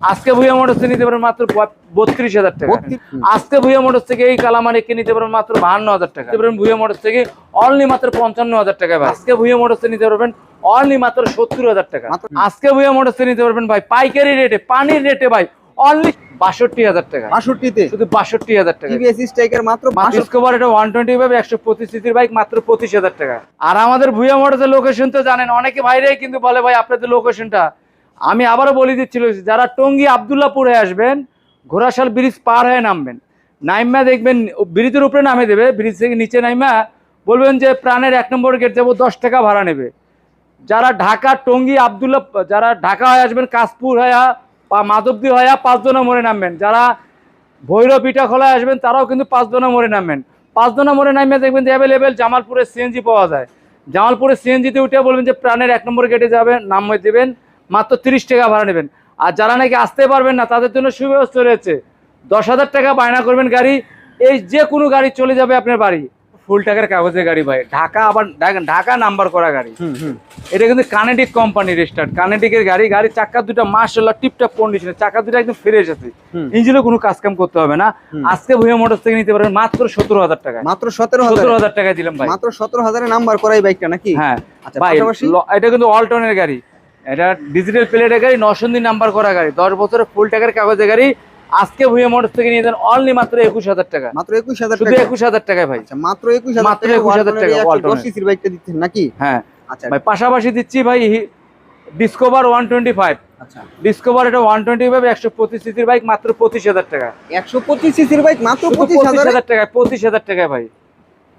আজকে ভুইয়া মোটরস থেকে নিতে পারবেন মাত্র বত্রিশ হাজার টাকা। আজকে ভুইয়া মোটরস থেকে এই কালামানিককে নিতে পারবেন মাত্র বাহান্ন হাজার টাকা। নিতে পারবেন ভুইয়া মোটরস থেকে অনলি মাত্র পঞ্চান্ন হাজার টাকা আজকে ভুইয়া মোটরস থেকে নিতে পারবেন অনলি মাত্র সত্তর হাজার টাকা। আজকে ভুইয়া মোটরস থেকে নিতে পারবেন ভাই পাইকারি রেটে পানির রেটে ভাই অনলি বাষট্টি হাজার টাকা। বাষট্টিতে? শুধু বাষট্টি হাজার টাকা। মাত্র ডিসকভার এটা ওয়ান টোয়েন্টি ফাইভ একশো পঁচিশ সিসির বাইক মাত্র পঁচিশ হাজার টাকা। আর আমাদের ভুয়া মোটরসের লোকেশন তো জানেন অনেকে বাইরে কিন্তু বলে ভাই আপনাদের লোকেশনটা আমি আবারও বলে দিচ্ছিল যারা টঙ্গী আবদুল্লাপুরে আসবেন, ঘোড়াশাল ব্রিজ পার হয়ে নামবেন, নাইমা দেখবেন, ব্রিজের উপরে নামে দেবে, ব্রিজ থেকে নিচে নাইমা, বলবেন যে প্রাণের এক নম্বর গেট যাব, দশ টাকা ভাড়া নেবে। যারা ঢাকা, টঙ্গী আবদুল্লা যারা ঢাকা হয়ে আসবেন, কাশপুর হয়ে, বা মাধবদী হয়ে পাঁচজনা মোড়ে নামবেন। যারা ভৈরব পিঠা খোলায় আসবেন, তারাও কিন্তু পাঁচজনা মোড়ে নামবেন। পাঁচজনা মোড়ে নামে দেখবেন যে অ্যাভেলেবেল জামালপুরে সিএনজি পাওয়া যায়। জামালপুরে সিএনজিতে উঠে বলবেন যে প্রাণের এক নম্বর গেটে যাবেন, নাম দেবেন। মাত্র তিরিশ টাকা ভাড়া নেবেন। আর যারা নাকি আসতে পারবেন না তাদের জন্য সুব্যবস্থা রয়েছে। দশ হাজার টাকা বায়না করবেন গাড়ি এই যে কোনো গাড়ি চলে যাবে আপনার বাড়ি। ফুল টাকার কাগজের গাড়ি ভাই। ঢাকা আবার ঢাকা- নাম্বার করা গাড়ি। এটা কিন্তু কানেডিক কোম্পানির স্টার্ট কানেডিকের গাড়ি গাড়ির চাকা দুটো মার্শাল্লাহ টিপটপ কন্ডিশনে চাকা দুটো একদম ফ্রেশ আছে। হুম। ইঞ্জিনও কোনো কাজ কাম করতে হবে না। আজকে ভুয়া মোটর থেকে নিতে পারবেন মাত্র সতেরো হাজার টাকা মাত্র সতেরো হাজার? সতেরো হাজার টাকা দিলাম ভাই। মাত্র সতেরো হাজারে নাম্বার করা এই বাইকটা নাকি? হ্যাঁ। আচ্ছা ভাই এটা কিন্তু অল্টনের গাড়ি। এটা ডিজিটাল প্লেটের গাড়ি নশন্দি নাম্বার করা গাড়ি। দশ বছরের ফুল টাকার কাগজের গাড়ি। আজকে ভুয়া মোটরস থেকে নিয়ে যান অনলি মাত্র একুশ হাজার টাকা। মাত্র একুশ হাজার শুধু একুশ হাজার টাকায় ভাই। আচ্ছা মাত্র একুশ মাত্র একুশ হাজার টাকা সিসির বাইকটা দিচ্ছেন নাকি? হ্যাঁ। আচ্ছা। ভাই পাশাপাশি দিচ্ছি ভাই ডিসকভার ওয়ান টোয়েন্টি ফাইভ আচ্ছা। ডিসকভার এটা ওয়ান টোয়েন্টি ফাইভ একশো পঁচিশ সিসির বাইক মাত্র পঁচিশ হাজার টাকা। একশো পঁচিশ সিসির বাইক মাত্র পঁচিশ হাজার? টাকায় পঁচিশ হাজার টাকায় ভাই।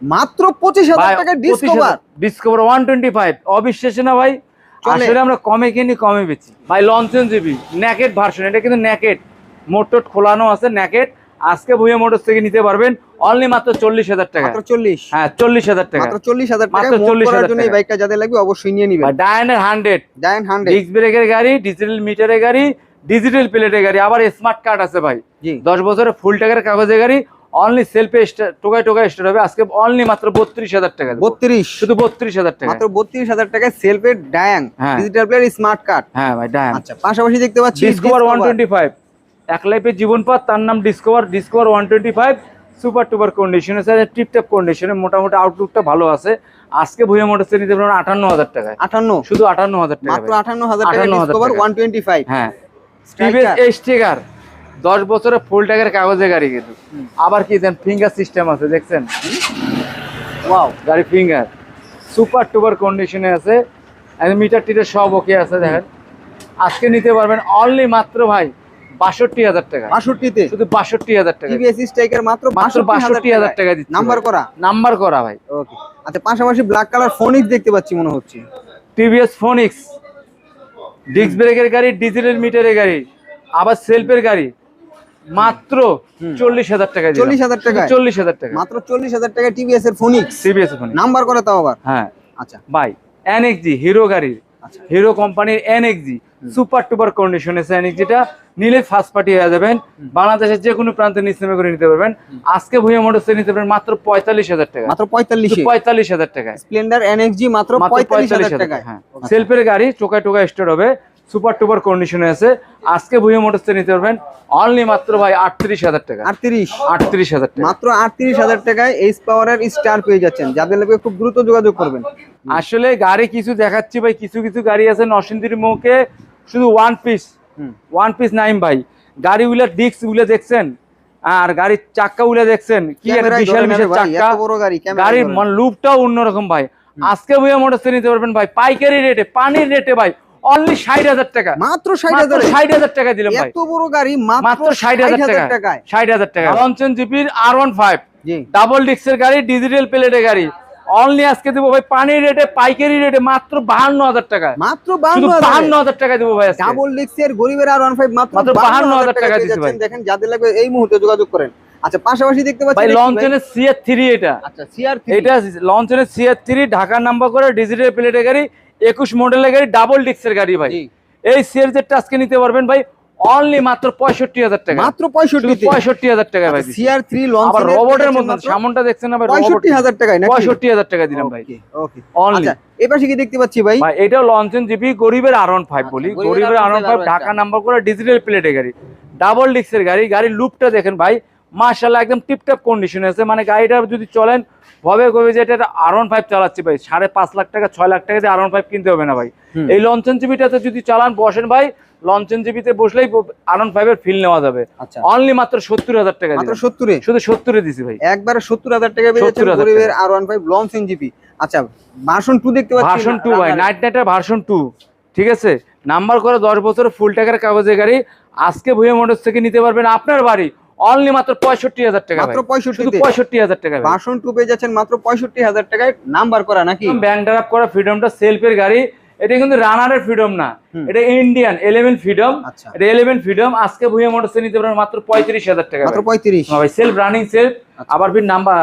মাত্র পঁচিশ হাজার টাকা Discover Discover one twenty five অবিশ্বাসী না ভাই। আসলে আমরা কমে কিনি কমে বেচি। ভাই লঞ্চন জিবি ন্যাকেট ভার্সন এটা কিন্তু ন্যাকেট মোটর খোলানো আছে ন্যাকেট আজকে ভুয়া মোটরস থেকে নিতে পারবেন অনলি মাত্র চল্লিশ হাজার টাকা। চল্লিশ? হ্যাঁ চল্লিশ হাজার টাকা। মাত্র চল্লিশ হাজার মাত্র মোট 40,000 করার জন্য এই বাইকটা যাদের লাগবে অবশ্যই নিয়ে নিবেন। ডায়নের হান্ড্রেড ডায়ন হান্ড্রেড ডিস্ক ব্রেকের গাড়ি ডিজিটাল মিটারের গাড়ি ডিজিটাল প্লেটের গাড়ি আবার স্মার্ট কার্ড আছে ভাই। দশ বছরের ফুল টাকার কাগজের গাড়ি অনলি সেলফে টোকায় টোকায় স্টার্ট হবে। আজকে অনলি মাত্র বত্রিশ হাজার টাকা বত্রিশ? শুধু বত্রিশ হাজার টাকা। মাত্র বত্রিশ হাজার টাকায় সেলফের Dayang. Digital player smart card হ্যাঁ ভাই ডায়ান আচ্ছা পাশাপাশি দেখতে পাচ্ছি ডিসকভার ওয়ান টোয়েন্টি ফাইভ এক লাইফের জীবন পথ তার নাম Discover Discover one twenty five super টুপার কন্ডিশনে স্যার টিপটপ কন্ডিশনে মোটামুটি আউটলুকটা ভালো আছে। আজকে ভুয়া মোটরসে নিতে পারবেন আটান্ন হাজার টাকায়। আটান্ন? শুধু আটান্ন হাজার টাকা মাত্র। আটান্ন হাজার টাকা 58,000 ডিসকভার ওয়ান টোয়েন্টি ফাইভ হ্যাঁ। টিভিএস এই স্টিকার দশ বছরে ফুল ট্যাগের কাগজে গাড়ি কিন্তু। আবার কি দেন ফিঙ্গার সিস্টেম আছে দেখছেন? ওয়াও গাড়ি ফিঙ্গার সুপার টুপার কন্ডিশনে আছে। মিটার টিটার সব ওকে আছে দেখেন। আজকে নিতে পারবেন অনলি মাত্র ভাই বাষট্টি হাজার টাকা। বাষট্টিতে? শুধু বাষট্টি হাজার টাকা। স্ট্রাইকার মাত্র মাত্র বাষট্টি হাজার টাকা দিচ্ছে। নাম্বার করা? নাম্বার করা ভাই। ওকে আচ্ছা পাশাপাশি ব্ল্যাক কালার ফোনিক্স দেখতে পাচ্ছি মনে হচ্ছে। টিভিএস ফোনিক্স ডিস্ক ব্রেকের গাড়ি ডিজিটাল মিটারের গাড়ি। আবার সেলফের গাড়ি। মাত্র চল্লিশ হাজার টাকা 40,000 টাকায়? চল্লিশ হাজার টাকা মাত্র চল্লিশ হাজার টাকা টিভিএস এর ফোনিক্স টিভিএস ফোনিক্স নাম্বার করা তাও আবার? হ্যাঁ। আচ্ছা। ভাই এনএক্সজি হিরো গাড়ির। আচ্ছা। হিরো কোম্পানির এনএক্সজি সুপার টুপার কন্ডিশন এনএক্সজিটা নিলে ফার্স্ট পার্টি হয়ে যাবেন। বাংলাদেশের যে কোনো প্রান্তে নিশ্চিত করে নিতে পারবেন। আজকে ভুয়া মোটরসে নিতে পারবেন মাত্র পঁয়তাল্লিশ হাজার টাকা। মাত্র পঁয়তাল্লিশে। পঁয়তাল্লিশ হাজার টাকা স্প্লেন্ডার এনএক্সজি মাত্র পঁয়তাল্লিশ হাজার হাজার টাকা টাকা হ্যাঁ। সেলফের গাড়ি টোকায় টোকায় স্টার্ট হবে। সুপার টুপার কন্ডিশনে আছে। আজকে ভুয়া মোটরসে নিতে পারবেন অনলি মাত্র ভাই আটত্রিশ হাজার টাকা। আটত্রিশ? আটত্রিশ হাজার টাকা। মাত্র আটত্রিশ হাজার টাকায় এইচ পাওয়ারের স্টার পেয়ে যাচ্ছেন। যাদের লাগবে খুব দ্রুত যোগাযোগ করবেন। আসলে গাড়ি কিছু দেখাচ্ছি ভাই কিছু কিছু গাড়ি আছে নরসিংদীর মুখে শুধু one piece one piece Naim ভাই। গাড়িগুলোর ডিস্কগুলো দেখছেন? আর গাড়ির চাক্কা গুলো দেখছেন? কি বিশাল বিশাল চাক্কা। বড় গাড়ি গাড়ির লুপটাও অন্যরকম ভাই। আজকে ভুয়া মোটরসে নিতে পারবেন ভাই পাইকারি রেটে পানির রেটে ভাই অনলি ষাট হাজার টাকা। মাত্র ষাট হাজার? ষাট হাজার টাকা দিলাম ভাই। এত বড় গাড়ি মাত্র ষাট হাজার টাকা ষাট হাজার টাকা লঞ্চন জিপির আর ওয়ান ফাইভ ডাবল ডিস্কের গাড়ি ডিজিটাল প্লেটের গাড়ি। অনলি আজকে দেবো ভাই পানির রেটে পাইকারি রেটে মাত্র বাহান্ন হাজার টাকা মাত্র বাহান্ন হাজার। টাকা দেবো ভাই ডাবল ডিক্সের গরিবের আর ওয়ান ফাইভ মাত্র বাহান্ন হাজার টাকা দিচ্ছে। ভাই। দেখেন যাদের লাগবে এই মুহূর্তে যোগাযোগ করেন। আচ্ছা পাশাপাশি দেখতে পাচ্ছি ভাই এটা লঞ্চনের সিআর থ্রি এটা। আচ্ছা সিআর এটা লঞ্চনের সিআর থ্রি ঢাকার নাম্বার করে ডিজিটাল প্লেটের গাড়ি। একুশ মডেলের গাড়ি ডাবল ডিস্কের গাড়ি ভাই। এই সিআর জেটটা আজকে নিতে পারবেন ভাই অনলি মাত্র পঁয়ষট্টি হাজার টাকা। মাত্র পঁয়ষট্টি পঁয়ষট্টি হাজার টাকা ভাই। সিআর থ্রি আবার রোবটের মতন সামনটা দেখছেন না ভাই পঁয়ষট্টি হাজার নাকি? পঁয়ষট্টি হাজার টাকা দিলাম ভাই। ওকে অনলি আচ্ছা এপাশে কি দেখতে পাচ্ছি ভাই? ভাই এটাও লঞ্চন জিপি গরিবের আরন ফাইভ আচ্ছা, বলি। গরিবের আরন R R15 five Dhaka number করে ডিজিটাল প্লেটের গাড়ি। ডাবল ডিক্সের গাড়ি গাড়ির লুকটা দেখেন ভাই। মার্শাল্লাহ একদম টিপটপ কন্ডিশনে আছে। মানে গাড়িটা যদি চলেন ভবে কবে যে এটা আর ফাইভ চালাচ্ছি ভাই সাড়ে পাঁচ লাখ টাকা ছয় লাখ টাকা দিয়ে আর ফাইভ কিনতে হবে না ভাই। এই লঞ্চন জিবিটাতে যদি চালান বসেন ভাই লঞ্চন জিবিতে বসলেই আর ফাইভ এর ফিল নেওয়া যাবে। আচ্ছা। অনলি মাত্র সত্তর হাজার টাকা মাত্র সত্তরে? শুধু সত্তরে দিছি ভাই। একবারে সত্তর হাজার টাকা পেয়ে যাচ্ছেন 70,000 গরিবের R one five launch GP আচ্ছা ভার্সন টু দেখতে পাচ্ছি। ভার্সন টু ভাই। নাইট নাইটের ভার্সন টু ঠিক আছে? নাম্বার করে দশ বছরের ফুল টাকার কাগজে গাড়ি আজকে ভুয়া মোটরস থেকে নিতে পারবেন আপনার বাড়ি। অনলি মাত্র পঁয়ষট্টি হাজার টাকা মাত্র পঁয়ষট্টি পঁয়ষট্টি হাজার টাকা টু পেয়ে যাচ্ছেন মাত্র পঁয়ষট্টি হাজার টাকায় নাম্বার করা নাকি? ব্যাংক ড্রাফ করা ফ্রিডমটা সেলফের গাড়ি। এটা কিন্তু রানারের ফ্রিডম না। এটা ইন্ডিয়ান এলেভেন ফ্রিডম আচ্ছা। এটা এলেভেন ফ্রিডম আজকে ভুয়া মোটরস নিতে পারবেন মাত্র পঁয়ত্রিশ হাজার টাকা মাত্র পঁয়ত্রিশ। হ্যাঁ ভাই সেলফ রানিং সেলফ আচ্ছা। আবার ফির নাম্বার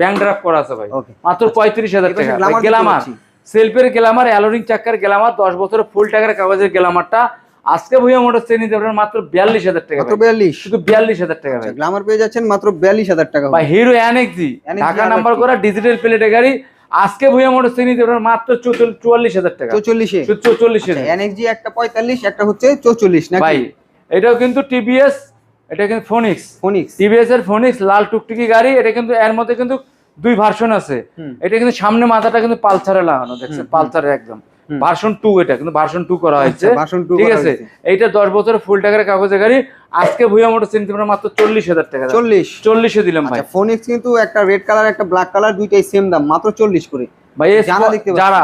ব্যাংক ড্রাফ করা আছে ভাই। মাত্র পঁয়ত্রিশ হাজার টাকা গ্লামার সেলফের গ্লামার অ্যালোরিং চাক্কার গ্লামার দশ বছরের ফুল টাকার কাগজের গ্লামারটা আজকে ভুয়া মোটর শ্রেণি দেবেন মাত্র বিয়াল্লিশ হাজার টাকা মাত্র বিয়াল্লিশ? শুধু বিয়াল্লিশ হাজার টাকা ভাই। গ্লামার পেয়ে যাচ্ছেন মাত্র বিয়াল্লিশ হাজার টাকা ভাই হিরো অ্যানেক্সি ঢাকা নাম্বার করা ডিজিটাল প্লেটের গাড়ি। আজকে ভুয়া মোটর শ্রেণি দেবেন মাত্র চুয়াল্লিশ হাজার টাকা। চৌচল্লিশে? চৌচল্লিশ। হাজার এনএক্সজি একটা পঁয়তাল্লিশ একটা হচ্ছে চৌচল্লিশ নাকি? ভাই এটাও কিন্তু টিভিএস এটা কিন্তু ফোনিক্স ফোনিক্স টিভিএস এর ফোনিক্স লাল টুকটুকি গাড়ি এটা কিন্তু এর মধ্যে কিন্তু দুই ভার্সন আছে। এটা কিন্তু সামনে মাথাটা কিন্তু পালসারে লাগানো দেখছেন? পালসারে একদম। ভার্সন টু এটা কিন্তু ভার্সন টু করা হয়েছে। আচ্ছা, 2 ঠিক আছে? এইটা দশ বছরের ফুল টাকার কাগজে গাড়ি। আজকে ভুয়া মোটর চিনতে পারে মাত্র চল্লিশ হাজার টাকা। চল্লিশ। চল্লিশে দিলাম ভাই। আচ্ছা ফোনিক্স কিন্তু একটা রেড কালার একটা ব্ল্যাক কালার দুইটাই সেম দাম মাত্র চল্লিশ করে। ভাই যারা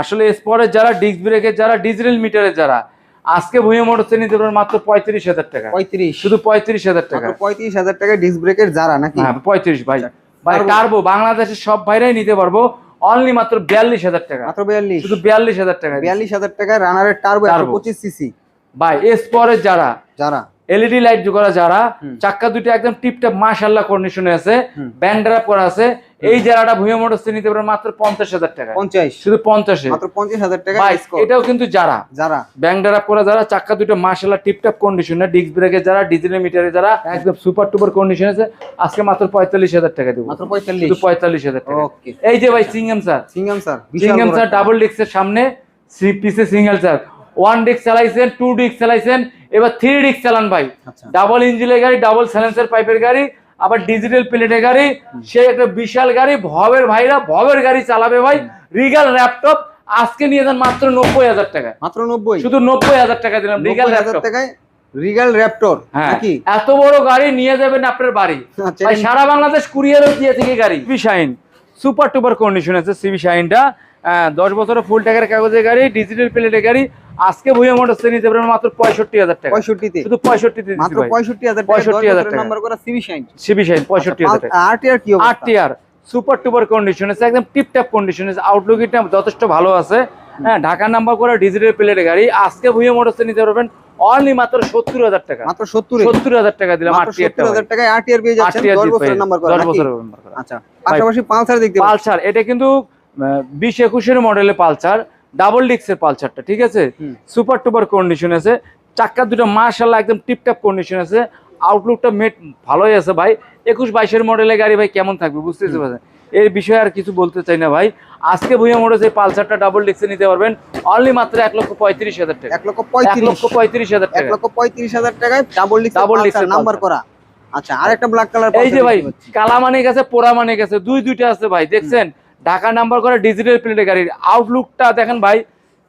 আসলে স্পরের যারা ডিস্ক ব্রেকের যারা ডিজিটাল মিটারের যারা আজকে ভুয়া মোটর নিতে পারেন মাত্র পঁয়ত্রিশ হাজার টাকা। পঁয়ত্রিশ। শুধু পঁয়ত্রিশ হাজার টাকা। পঁয়ত্রিশ হাজার টাকায় ডিস্ক ব্রেকের যারা নাকি? হ্যাঁ পঁয়ত্রিশ ভাই। আচ্ছা, ভাই। টার্বো বাংলাদেশের সব ভাইরাই নিতে পারব। অনলি মাত্র বিয়াল্লিশ হাজার টাকা। মাত্র বিয়াল্লিশ। শুধু বিয়াল্লিশ হাজার টাকা বিয়াল্লিশ হাজার টাকায় রানারের টার্বো একশো পঁচিশ সিসি ভাই স্পরের যারা যারা। এলইডি লাইট করা যারা চাক্কা দুটো একদম টিপটপ মাশাল্লাহ কন্ডিশনে আছে হুম। ব্যান্ড করা আছে এই যারাটা ভুয়া মোটরস নিতে পারেন মাত্র পঞ্চাশ হাজার টাকা। পঞ্চাশ। শুধু পঞ্চাশে মাত্র পঞ্চাশ হাজার টাকা এটাও কিন্তু যারা। যারা। ব্যাংক ড্রাপ করা যারা চাক্কা দুটো মার্শাল্লাহ টিপটপ কন্ডিশনে ডিস্ক ব্রেকের যারা ডিজিটাল মিটারে যারা একদম সুপার টুপার কন্ডিশন আছে। আজকে মাত্র পঁয়তাল্লিশ হাজার টাকা দেবো। মাত্র পঁয়তাল্লিশ। পঁয়তাল্লিশ হাজার টাকা। এই যে ভাই সিঙ্গাম স্যার সিঙ্গাম স্যার সিঙ্গাম স্যার ডাবল ডিস্কের সামনে পিসে সিঙ্গেল স্যার ওয়ান ডিস্ক চালাইছেন টু ডিস্ক চালাইছেন এবার থ্রি ডিস্ক চালান ভাই। আচ্ছা। ডাবল ইঞ্জিনের গাড়ি ডাবল সাইলেন্সার পাইপের গাড়ি আবার ডিজিটাল প্লেটের গাড়ি সে একটা বিশাল গাড়ি ভবের ভাইরা ভবের গাড়ি চালাবে ভাই। রিগাল ল্যাপটপ আজকে নিয়ে যান মাত্র নব্বই হাজার টাকা মাত্র নব্বই? শুধু নব্বই হাজার টাকা দিলাম রিগাল হাজার ল্যাপটপ টাকায় রিগাল র্যাপটর হ্যাঁ। নাকি? এত বড় গাড়ি নিয়ে যাবেন আপনার বাড়ি। আচ্ছা, সারা বাংলাদেশ কুরিয়ারও দিয়ে থেকে গাড়ি। CB Shine super duper condition আছে সিবি শাইনটা দশ বছরের ফুল টাকার কাগজের গাড়ি ডিজিটাল প্লেটের গাড়ি আজকে ভুয়া মোটরস নিতে পারবেন মাত্র পঁয়ষট্টি হাজার টাকা। পঁয়ষট্টিতে? শুধু পঁয়ষট্টি দিচ্ছি মাত্র পঁয়ষট্টি হাজার 65,000 টাকা। নাম্বার করা সিবি শাইন সিবি শাইন পঁয়ষট্টি হাজার টাকা। আর টিআর কি আট টিয়ার সুপার টুপার কন্ডিশন আছে একদম টিপটপ কন্ডিশন আছে। আউটলুক এটা যথেষ্ট ভালো আছে। হ্যাঁ ঢাকা নাম্বার করা ডিজিটাল প্লেটের গাড়ি। আজকে ভুয়া মোটরস নিতে পারবেন অনলি মাত্র সত্তর হাজার টাকা। মাত্র সত্তর? সত্তর হাজার টাকা দিলাম আট হাজার টাকায় আর টিআর পেয়ে যাচ্ছেন দশ বছরের নাম্বার করা দশ বছরের। আচ্ছা পাশাপাশি পালসার দেখতে পালসার এটা কিন্তু বিশ একুশের মডেলের পালসার। ডাবল ডিক্সের পালসারটা ঠিক আছে? সুপার টুপার কন্ডিশন আছে। চাক্কা দুটো মার্শাল্লাহ একদম টিপটপ কন্ডিশন আছে। আউটলুকটা মেট ভালোই আছে ভাই। একুশ বাইশের মডেলের গাড়ি ভাই কেমন থাকবে বুঝতেই পারছেন এর বিষয়ে আর কিছু বলতে চাই না ভাই। আজকে ভুইয়া মোটরস এই পালসারটা ডাবল ডিক্সে নিতে পারবেন। অনলি মাত্র এক লক্ষ পঁয়ত্রিশ হাজার টাকা। এক লক্ষ এক লক্ষ পঁয়ত্রিশ হাজার এক টাকা লক্ষ পঁয়ত্রিশ হাজার টাকায় ডাবল ডিক্স ডাবল এর নাম্বার করা। আচ্ছা আর একটা ব্ল্যাক কালার এই যে ভাই কালা মানে গেছে পোড়া মানে গেছে দুই দুইটা আছে ভাই দেখছেন? ঢাকা নাম্বার করে ডিজিটাল প্রিন্টের গাড়ির আউটলুকটা দেখেন ভাই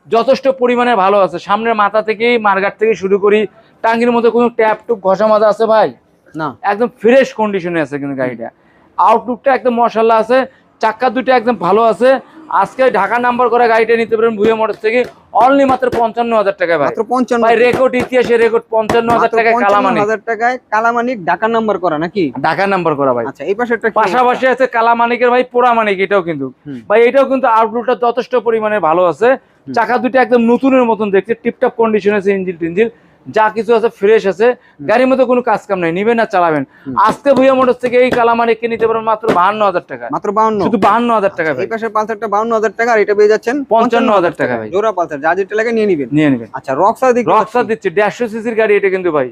যথেষ্ট পরিমাণে ভালো আছে। সামনের মাথা থেকে মার্গাট থেকে শুরু করি টাঙ্গির মধ্যে কোনো ট্যাপ টুপ ঘষা মাজা আছে ভাই? না। একদম ফ্রেশ কন্ডিশনে আছে কিন্তু গাড়িটা। আউটলুকটা একদম মশাল্লা আছে। চাক্কা দুটো একদম ভালো আছে। আজকে ঢাকা নাম্বার করা গাড়িটা নিতে পারেন ভুয়া মোটর থেকে। অনলি মাত্র পঞ্চান্ন হাজার টাকা মাত্র পঞ্চান্ন ভাই রেকর্ড ইতিহাসে রেকর্ড পঞ্চান্ন হাজার মাত্র টাকা কালামানি। হাজার টাকায় কালামানিক ঢাকা নাম্বার করা নাকি? ঢাকা নাম্বার করা ভাই। আচ্ছা এই পাশে একটা পাশাপাশি আছে কালা মানিকের ভাই পোড়া মানিক এটাও কিন্তু। ভাই এটাও কিন্তু আউটলুকটা যথেষ্ট পরিমাণে ভালো আছে। চাকা দুটো একদম নতুনের মতন দেখছে টিপটপ কন্ডিশন আছে ইঞ্জিল টিঞ্জিল যা কিছু আছে ফ্রেশ আছে গাড়ির মধ্যে কোনো কাজ কাম নাই নিবেন না চালাবেন। আজকে ভুইয়া মোটর থেকে এই কালামার একে নিতে পারবেন মাত্র বাহান্ন হাজার টাকা। মাত্র বাউন্ন শুধু বাহান্ন হাজার টাকা এই পাশে পালসারটা বাউন্ন হাজার টাকা আর এটা পেয়ে যাচ্ছেন পঞ্চান্ন হাজার টাকা ভাই। জোড়া পালসার যা যেটা লাগে নিয়ে নিবেন। নিয়ে নেবেন। আচ্ছা রক্সার দিক রক্সার দিচ্ছে দেড়শো সিসির গাড়ি এটা কিন্তু ভাই।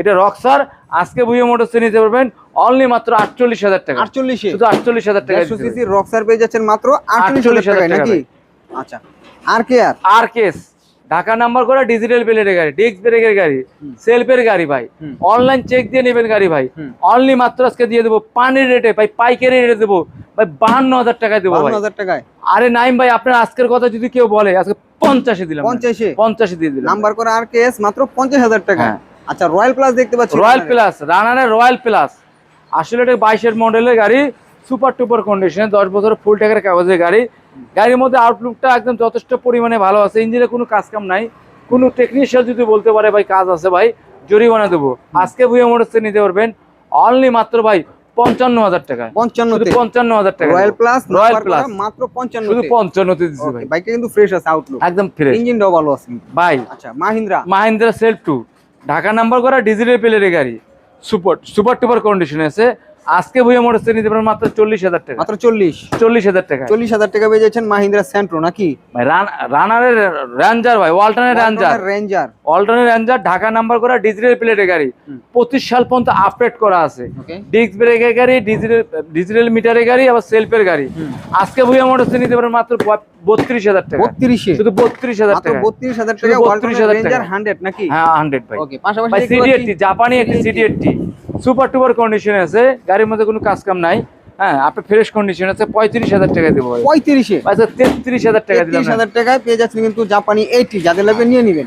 এটা রক্সার আজকে ভুইয়া মোটর থেকে নিতে পারবেন অনলি মাত্র আটচল্লিশ হাজার টাকা। আটচল্লিশে। শুধু আটচল্লিশ হাজার টাকা রক্সার পেয়ে যাচ্ছেন মাত্র আটচল্লিশ হাজার 48,000 টাকা নাকি? আচ্ছা আর কে আর আর কেস ঢাকা নাম্বার করা ডিজিটাল প্লেটের গাড়ি ডিস্ক ব্রেকের গাড়ি সেলফের গাড়ি ভাই। অনলাইন চেক দিয়ে নেবেন গাড়ি ভাই। অনলি মাত্র আজকে দিয়ে দেবো পানির রেটে ভাই পাইকারি রেটে দেবো। ভাই বাহান্ন হাজার টাকায় দেবো ভাই। হাজার টাকায়? আরে নাইম ভাই আপনার আজকের কথা যদি কেউ বলে আজকে পঞ্চাশে দিলাম। পঞ্চাশে? পঞ্চাশে দিয়ে দিলাম। নাম্বার করা আর কেস মাত্র পঞ্চাশ হাজার টাকা হ্যাঁ। আচ্ছা রয়্যাল প্লাস দেখতে পাচ্ছি রয়্যাল প্লাস রানারের রয়্যাল প্লাস আসলে এটা বাইশের মডেলের গাড়ি সুপার টুপার কন্ডিশনে দশ বছর ফুল টাকার কাগজের গাড়ি। গাড়ির মধ্যে আউটলুকটা একদম যথেষ্ট পরিমাণে ভালো আছে। ইঞ্জিনে কোনো কাজ কাম নাই। কোনো টেকনিশিয়ান যদি বলতে পারে ভাই কাজ আছে ভাই জরিমানা দেবো। আজকে বুয়ে মোটরসে নিতে পারবেন। অনলি মাত্র ভাই পঞ্চান্ন হাজার টাকা পঞ্চান্ন পঞ্চান্ন হাজার টাকা রয়্যাল প্লাস রয়্যাল প্লাস মাত্র পঞ্চান্ন শুধু পঞ্চান্নতে দিচ্ছি ভাই। বাইকটা কিন্তু ফ্রেশ আছে আউটলুক একদম ফ্রেশ ইঞ্জিনটাও ভালো আছে ভাই আচ্ছা Mahindra. Mahindra self two Dhaka number করা ডিজিটাল প্লেটের গাড়ি। সুপার সুপার টুপার কন্ডিশনে আছে। আজকে বইয়ে মোটরসে নিতে পারেন মাত্র চল্লিশ হাজার টাকা। মাত্র চল্লিশ? চল্লিশ হাজার টাকা। চল্লিশ হাজার টাকা পেয়ে যাচ্ছেন মাহিন্দ্রা সেন্ট্রো নাকি? রানারের রেঞ্জার ভাই ওয়ালটনের রেঞ্জার রেঞ্জার ওয়ালটনের রেঞ্জার ঢাকা নাম্বার করা ডিজিটাল প্লেটের গাড়ি। পঁচিশ সাল পর্যন্ত আপডেট করা আছে। ডিস্ক ব্রেকের গাড়ি ডিজিটাল ডিজিটাল মিটারের গাড়ি আবার সেলফের গাড়ি। আজকে বইয়ে মোটরসে নিতে পারেন মাত্র বত্রিশ হাজার টাকা। বত্রিশে? শুধু বত্রিশ হাজার টাকা। বত্রিশ হাজার টাকা 32,000 টাকা। হান্ড্রেড নাকি? হ্যাঁ হান্ড্রেড ভাই। পাশাপাশি ভাই সিডি পাচ্ছি জাপানি একটি সিডি এইটটি সুপার টুপার কন্ডিশনে আছে গাড়ির মধ্যে কোনো কাজ কাম নাই। হ্যাঁ আপনার ফ্রেশ কন্ডিশন আছে পঁয়ত্রিশ হাজার টাকা দেবো পঁয়ত্রিশে? আচ্ছা তেত্রিশ হাজার টাকা দিলাম। হাজার টাকায় পেয়ে যাচ্ছেন কিন্তু জাপানি এইটি যাদের লাগবে নিয়ে নেবেন।